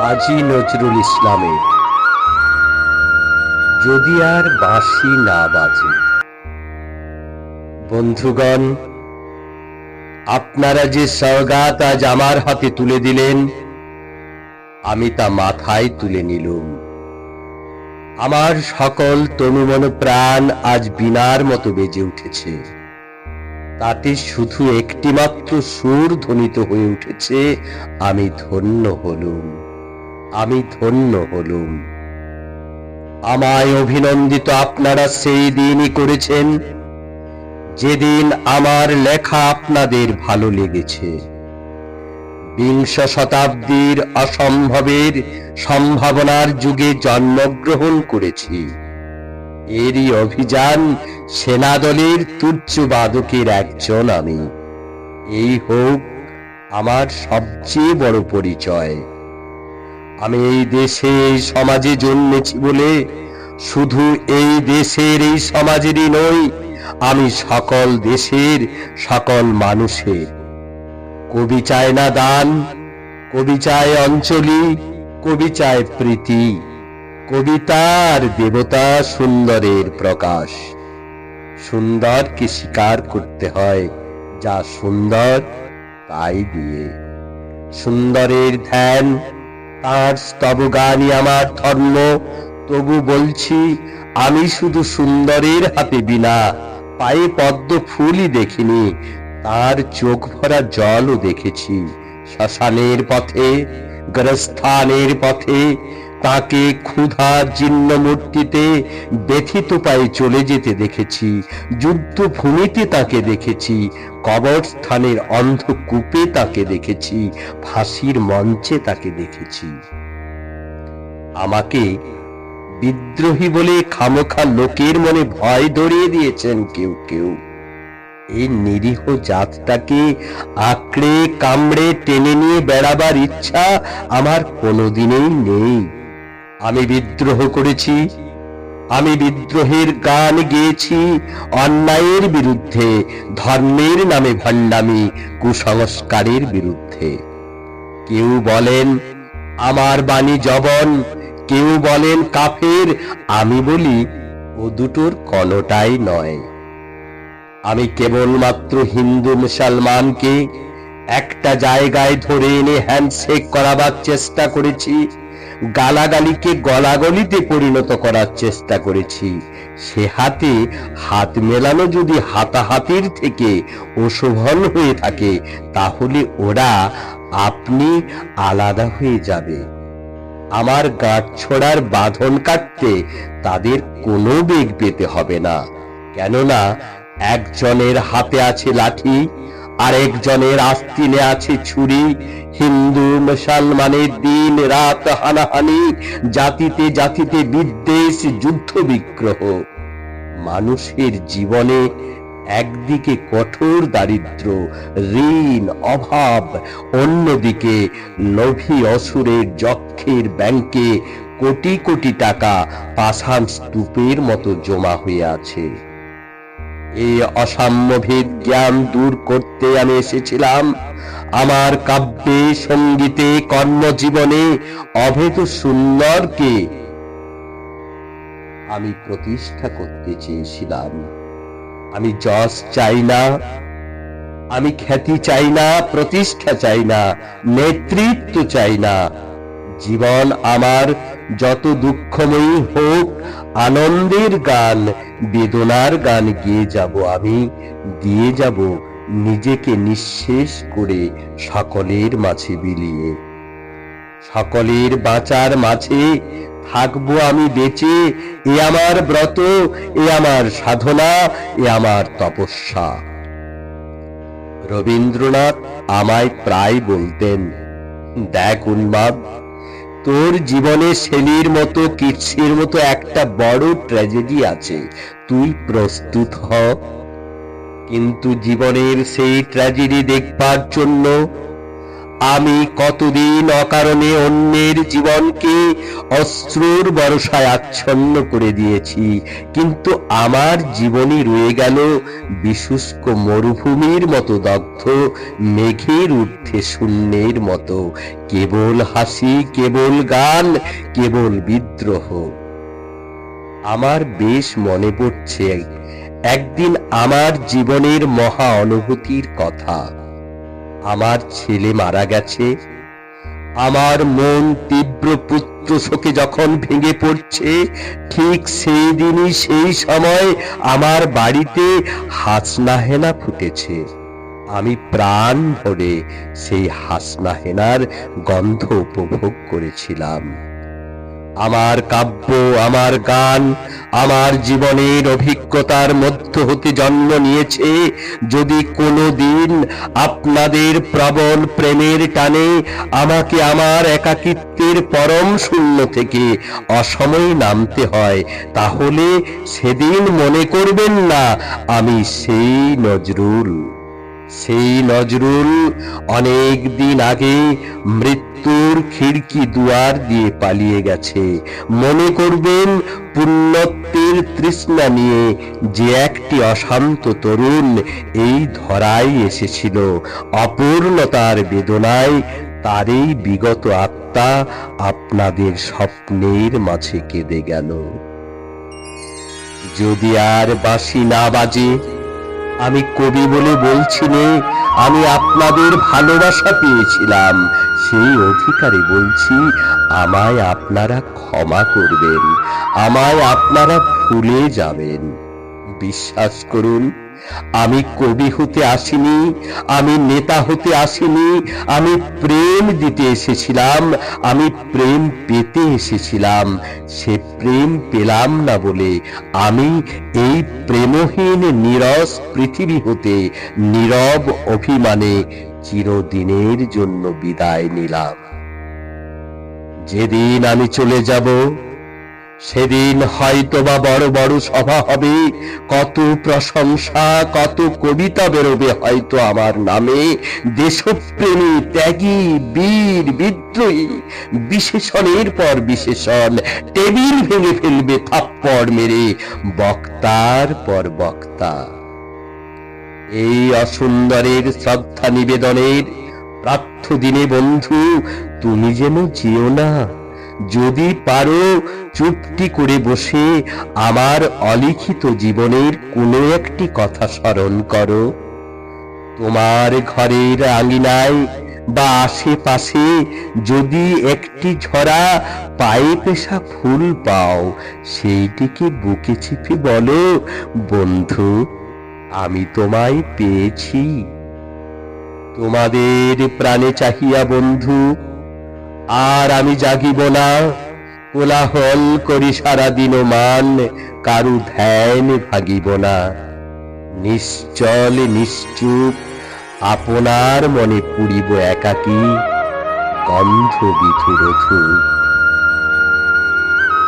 হাজি নজরুল ইসলামের যদি আর বাঁশি না বাজে। বন্ধুগণ, আপনারা যে সওগাত আজ আমার হাতে তুলে দিলেন, আমি তা মাথায় তুলে নিলুম। আমার সকল তনুমন প্রাণ আজ বিনার মতো বেজে উঠেছে। তাতে শুধু একটিমাত্র সুর ধ্বনিত হয়ে উঠেছে, আমি ধন্য হলুম। আমি ধন্য হলুম। আমায় অভিনন্দিত আপনারা সেই দিনই করেছেন, যেদিন আমার লেখা আপনাদের ভালো লেগেছে। বিংশ শতাব্দীর অসম্ভবের সম্ভাবনার যুগে জন্মগ্রহণ করেছি। এরই অভিযান সেনাদলের তুচ্ছবাদকের একজন আমি। এই হোক আমার সবচেয়ে বড় পরিচয়। আমি এই দেশে, এই সমাজে জন্মেছি বলে শুধু এই দেশের, এই সমাজেরই নই, আমি সকল দেশের, সকল মানুষের। কবি চায় না দান, কবি চায় অঞ্চলি কবি চায় প্রীতি। কবিতার দেবতা সুন্দরের প্রকাশ। সুন্দরকে স্বীকার করতে হয়, যা সুন্দর তাই দিয়ে। সুন্দরের ধ্যান তার স্তবগানই আমার ধর্ম। তবু বলছি, আমি শুধু সুন্দরের হাতে বিনা পায়ে পদ্ম ফুলই দেখিনি, তার চোখ ভরা জলও দেখেছি। শ্মশানের পথে গ্রস্থানের পথে তাকে ক্ষুধা জীর্ণ মূর্তিতে ব্যথিত পায়ে চলে যেতে দেখেছি, যুদ্ধভূমিতে তাকে দেখেছি, কবরস্থানের অন্ধকূপে তাকে দেখেছি, ফাঁসির মঞ্চে তাকে দেখেছি। আমাকে বিদ্রোহী বলে খামোখা লোকের মনে ভয় ধরিয়ে দিয়েছেন কেউ কেউ। এই নিরীহ জাতটাকে আঁকড়ে কামড়ে টেনে নিয়ে বেড়াবার ইচ্ছা আমার কোনোদিনেই নেই। আমি বিদ্রোহ করেছি, আমি বিদ্রোহের গান গেয়েছি, অন্যায়ের বিরুদ্ধে, ধর্মের নামে ভণ্ডামি, কুসংস্কারের বিরুদ্ধে। কেউ বলেন, আমার বাণী জবন। কেউ বলেন, কাফের। আমি বলি, ও দুটোর কোনোটাই নয়। আমি কেবলমাত্র হিন্দু মুসলমানকে একটা জায়গায় ধরে এনে হ্যান্ডশেক করাবার চেষ্টা করেছি। গালাগালিকে গলাগলিতে পরিণত করার চেষ্টা করেছি। সে হাতে হাত মেলানো যদি হাতাহাতির থেকে অশোভন হয়ে থাকে, তাহলে ওরা আপনি আলাদা হয়ে যাবে। আমার গাঁট ছোড়ার বাঁধন কাটতে তাদের কোনো বেগ পেতে হবে না। কেননা একজনের হাতে আছে লাঠি আর একজনের আস্তিনে আছে ছুরি। হিন্দু, মুসলমানের দিন রাত হানাহানি, জাতিতে জাতিতে বিদ্বেষ, যুদ্ধ বিগ্রহ। মানুষের জীবনে একদিকে কঠোর দারিদ্র, ঋণ অভাব, অন্যদিকে লোভী অসুরের যক্ষের ব্যাংকে কোটি কোটি টাকা পাষাণ স্তূপের মতো জমা হয়ে আছে। এই অসাম্যভেদ জ্ঞান দূর করতে আমি এসেছিলাম। আমার কাব্যে, সঙ্গীতে, কর্মজীবনে অভেদ সুন্দরকে আমি প্রতিষ্ঠা করতে চেয়েছিলাম। আমি যশ চাই না, আমি খ্যাতি চাই না, প্রতিষ্ঠা চাই না, নেতৃত্ব চাই না। জীবন আমার যত দুঃখময়ী হোক, আনন্দের গান বেদনার গান গিয়ে যাব আমি, দিয়ে যাব নিজেকে নিঃশেষ করে সকলের মাঝে বিলিয়ে। সকলের বাঁচার মাঝে থাকব আমি বেঁচে, এ আমার ব্রত, এ আমার সাধনা, এ আমার তপস্যা। রবীন্দ্রনাথ আমায় প্রায় বলতেন, দেখ উন্মাদ, তোর জীবনে শেলির মতো কিটসির মতো একটা বড় ট্র্যাজেডি আছে। তুই প্রস্তুত হ। কিন্তু জীবনের সেই ট্র্যাজেডি দেখবার জন্য আমি কতদিন অকারণে অন্যের জীবনকে অশ্রুর বরসায় আচ্ছন্ন করে দিয়েছি। কিন্তু আমার জীবনই রয়ে গেল বিশুষ্ক মরুভূমির মতো দগ্ধ, মেঘের ঊর্ধ্বে শূন্যের মতো। কেবল হাসি, কেবল গান, কেবল বিদ্রোহ। আমার বেশ মনে পড়ছে একদিন আমার জীবনের মহা অনুভূতির কথা। আমার ছেলে মারা গেছে। আমার মন তীব্র পুত্র শোকে যখন ভেঙে পড়ছে, ঠিক সেই দিনই সেই সময় আমার বাড়িতে হাসনাহেনা ফুটেছে। আমি প্রাণ ভরে সেই হাসনাহেনার গন্ধ উপভোগ করেছিলাম। আমার কাব্য, আমার গান, আমার জীবনের অভিজ্ঞতার মধ্য হতে জন্ম নিয়েছে। যদি কোনো দিন আপনাদের প্রবল প্রেমের টানে আমাকে আমার একাকিত্বের পরম শূন্য থেকে অসময়ে নামতে হয়, তাহলে সেদিন মনে করবেন না আমি সেই নজরুল। সেই নজরুল অনেক দিন আগে মৃত্যুর খিড়কি দুয়ার দিয়ে পালিয়ে গেছে। মনে করবেন, পুণ্যত্বের তৃষ্ণা নিয়ে যে একটি অশান্ত তরুণ এই ধরায় এসেছিল। অপূর্ণতার বেদনায় তারই বিগত আত্মা আপনাদের স্বপ্নের মাঝে কেঁদে গেল। যদি আর বাঁশি না বাজে আমি কবি বলে বলছি নে আমি আপনাদের ভালোবাসা পেয়েছিলাম। সেই অধিকারে বলছি, আমায় আপনারা ক্ষমা করবেন। আমায় আপনারা ভুলে যাবেন। বিশ্বাস করুন আমি কবি হতে আসিনি, আমি নেতা হতে আসিনি, আমি প্রেম দিতে এসেছিলাম, আমি প্রেম পেতে এসেছিলাম। সে প্রেম পেলাম না বলে আমি এই প্রেমহীন, নীরস পৃথিবী হতে নীরব অভিমানে চিরদিনের জন্য বিদায় নিলাম। যেদিন আমি চলে যাব সেদিন হয়তোবা বড় বড় সভা হবে। কত প্রশংসা, কত কবিতা বেরোবে হয়তো আমার নামে। দেশপ্রেমী, ত্যাগী, বীর, বিদ্রোহী, বিশেষণের পর বিশেষণ। টেবিল ভেঙে ফেলবে থাপ্পড় মেরে বক্তার পর বক্তা। এই অসুন্দরের শ্রদ্ধা নিবেদনের প্রার্থ দিনে বন্ধু, তুমি যেন যেও না। যদি পারো, চুপটি করে বসে আমার অলিখিত জীবনের কোনো একটি কথা স্মরণ করো। তোমার ঘরের আঙিনায় বা আশেপাশে যদি একটি ঝরা পায়ে পেশা ফুল পাও, সেইটিকে বুকে চিপে বলো, বন্ধু, আমি তোমায় পেয়েছি। তোমাদের প্রাণে চাহিয়া বন্ধু আর আমি জাগিব না। কোলাহল করি সারাদিন মান, কারু ধ্যান ভাগিব না। নিশ্চল নিশ্চুপ, আপনার মনে পুরিব একাকী গন্ধ বিধুরধু